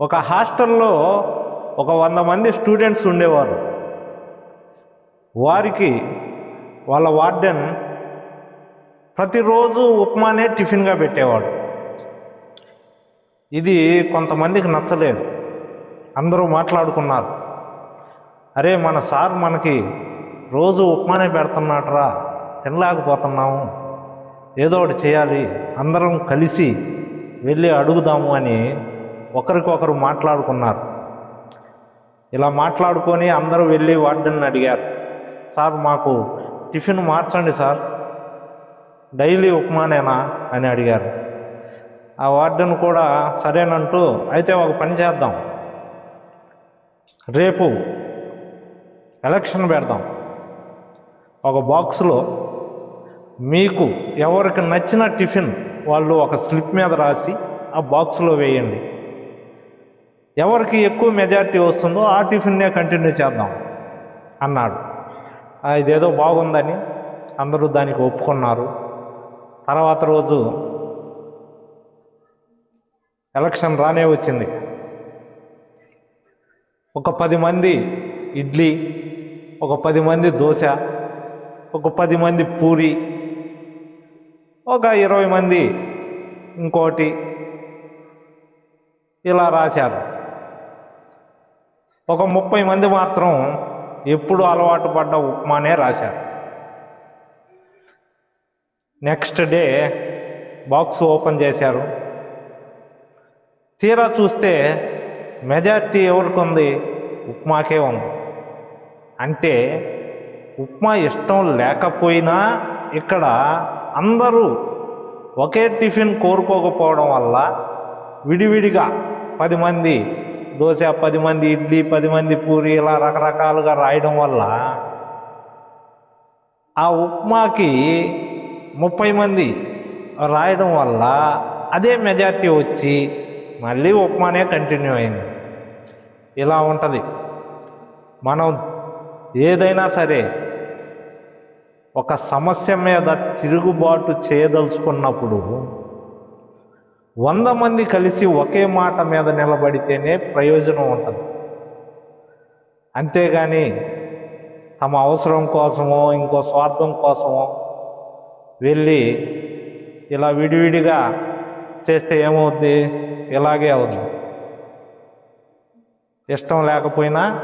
ఒక హాస్టల్లో ఒక వంద మంది స్టూడెంట్స్ ఉండేవారు. వారికి వాళ్ళ వార్డెన్ ప్రతిరోజు ఉప్మానే టిఫిన్గా పెట్టేవాడు. ఇది కొంతమందికి నచ్చలేదు. అందరూ మాట్లాడుకున్నారు. అరే మన సార్ మనకి రోజు ఉప్మానే పెడుతున్నాడరా తినలేకపోతున్నాము ఏదో ఒకటి చేయాలి అందరం కలిసి వెళ్ళి అడుగుదాము అని ఒకరికొకరు మాట్లాడుకున్నారు. ఇలా మాట్లాడుకొని అందరూ వెళ్ళి వార్డెన్ అడిగారు. సార్ మాకు టిఫిన్ మార్చండి సార్. డైలీ ఉప్మానేనా? అని అడిగారు. ఆ వార్డెన్ కూడా సరేనంటూ అయితే ఒక పని చేద్దాం. రేపు ఎలక్షన్ పెడదాం. ఒక బాక్స్లో మీకు ఎవరికి నచ్చిన టిఫిన్ వాళ్ళు ఒక స్లిప్ మీద రాసి ఆ బాక్స్లో వేయండి. ఎవరికి ఎక్కువ మెజారిటీ వస్తుందో ఆ టిఫిన్నే కంటిన్యూ చేద్దాం అన్నాడు. ఇదేదో బాగుందని అందరూ దానికి ఒప్పుకున్నారు. తర్వాత రోజు ఎలక్షన్ రానే వచ్చింది. ఒక పది మంది ఇడ్లీ ఒక పది మంది దోశ ఒక పది మంది పూరి ఒక ఇరవై మంది ఇంకోటి ఇలా రాశారు. ఒక ముప్పై మంది మాత్రం ఎప్పుడు అలవాటు పడ్డ ఉప్మానే రాశారు. నెక్స్ట్ డే బాక్స్ ఓపెన్ చేశారు. తీరా చూస్తే మెజార్టీ ఎవరికి ఉంది ఉప్మాకే ఉంది. అంటే ఉప్మా ఇష్టం లేకపోయినా ఇక్కడ అందరూ ఒకే టిఫిన్ కోరుకోకపోవడం వల్ల విడివిడిగా పది మంది దోశ పది మంది ఇడ్లీ పది మంది పూరి ఇలా రకరకాలుగా రాయడం వల్ల ఆ ఉప్మాకి ముప్పై మంది రాయడం వల్ల అదే మెజార్టీ వచ్చి మళ్ళీ ఉప్మానే కంటిన్యూ అయింది. ఇలా ఉంటుంది. మనం ఏదైనా సరే ఒక సమస్య మీద తిరుగుబాటు చేయదలుచుకున్నప్పుడు వంద మంది కలిసి ఒకే మాట మీద నిలబడితేనే ప్రయోజనం ఉంటుంది. అంతేగాని తమ అవసరం కోసమో ఇంకో స్వార్థం కోసమో వెళ్ళి ఇలా విడివిడిగా చేస్తే ఏమవుద్ది? ఇలాగే అవుద్ది. ఇష్టం లేకపోయినా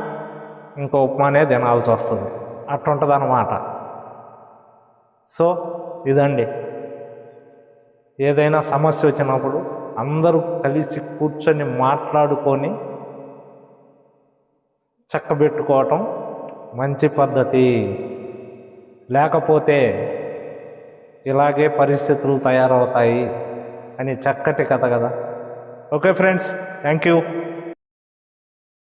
ఇంకో ఉప్మానే తినాల్సి వస్తుంది. అట్టుంటుంది అన్నమాట సో ఇదండి. ఏదైనా సమస్య వచ్చినప్పుడు అందరూ కలిసి కూర్చొని మాట్లాడుకొని చక్కబెట్టుకోవటం మంచి పద్ధతి. లేకపోతే ఇలాగే పరిస్థితులు తయారవుతాయి అని చక్కటి కథ కదా. Okay friends thank you